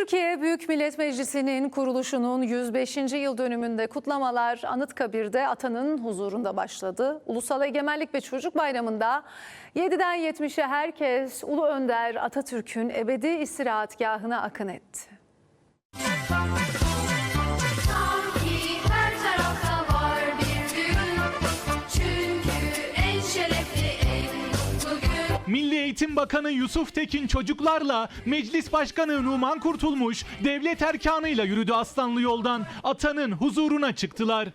Türkiye Büyük Millet Meclisi'nin kuruluşunun 105. yıl dönümünde kutlamalar Anıtkabir'de atanın huzurunda başladı. Ulusal Egemenlik ve Çocuk Bayramı'nda 7'den 70'e herkes Ulu Önder Atatürk'ün ebedi istirahatgahına akın etti. Milli Eğitim Bakanı Yusuf Tekin çocuklarla Meclis Başkanı Numan Kurtulmuş devlet erkanıyla yürüdü Aslanlı yoldan. Atanın huzuruna çıktılar.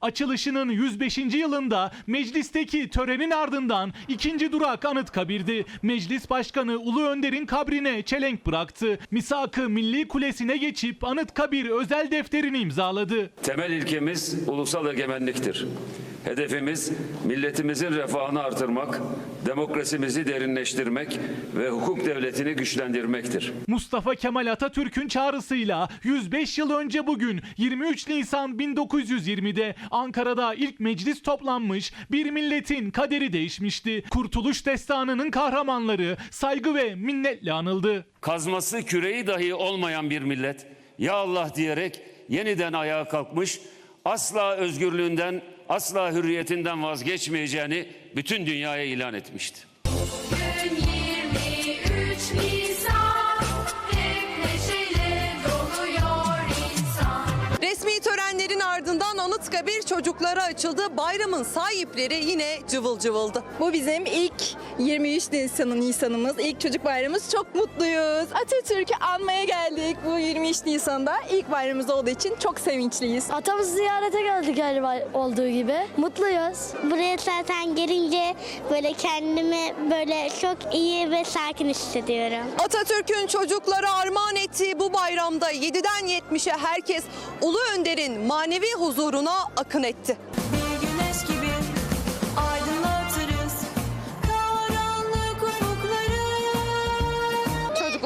Açılışının 105. yılında meclisteki törenin ardından ikinci durak Anıtkabir'di. Meclis Başkanı Ulu Önder'in kabrine çelenk bıraktı. Misak-ı Milli Kulesi'ne geçip Anıtkabir özel defterini imzaladı. Temel ilkemiz ulusal egemenliktir. Hedefimiz milletimizin refahını artırmak, demokrasimizi derinleştirmek ve hukuk devletini güçlendirmektir. Mustafa Kemal Atatürk'ün çağrısıyla 105 yıl önce bugün 23 Nisan 1920'de Ankara'da ilk meclis toplanmış, bir milletin kaderi değişmişti. Kurtuluş Destanı'nın kahramanları saygı ve minnetle anıldı. Kazması küreği dahi olmayan bir millet, ya Allah diyerek yeniden ayağa kalkmış, asla özgürlüğünden, asla hürriyetinden vazgeçmeyeceğini bütün dünyaya ilan etmişti. Gün 23 Nisan Anıtkabir çocuklara açıldı. Bayramın sahipleri yine cıvıl cıvıldı. Bu bizim ilk 23 Nisan'ın Nisan'ımız, ilk çocuk bayramımız. Çok mutluyuz. Atatürk'ü anmaya geldik bu 23 Nisan'da. ilk bayramımız olduğu için çok sevinçliyiz. Atamızı ziyarete geldik galiba olduğu gibi. Mutluyuz. Buraya zaten gelince böyle kendimi böyle çok iyi ve sakin hissediyorum. Atatürk'ün çocuklara armağan ettiği bu bayramda 7'den 70'e herkes Ulu Önder'in manevi huzuruna akın etti.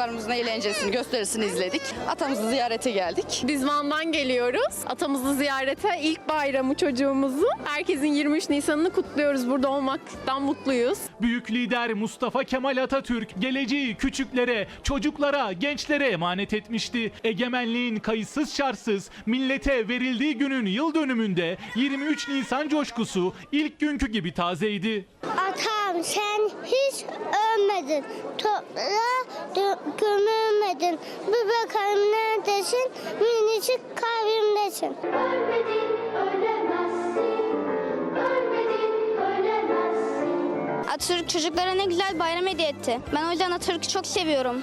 Çocuklarımızın eğlencesini, gösterisini izledik. Atamızı ziyarete geldik. Biz Van'dan geliyoruz. Atamızı ziyarete ilk bayramı çocuğumuzu. Herkesin 23 Nisan'ını kutluyoruz. Burada olmaktan mutluyuz. Büyük lider Mustafa Kemal Atatürk geleceği küçüklere, çocuklara, gençlere emanet etmişti. Egemenliğin kayıtsız şartsız millete verildiği günün yıl dönümünde 23 Nisan coşkusu ilk günkü gibi tazeydi. Atam sen hiç ölmedin. Toprağa gömülmedin. Bir bakalım neredesin? Minicik kalbimdesin. Ölmedin ölemezsin Ölmedin ölemezsin Atatürk çocuklara ne güzel bayram hediye etti. Ben o yüzden Atatürk'ü çok seviyorum.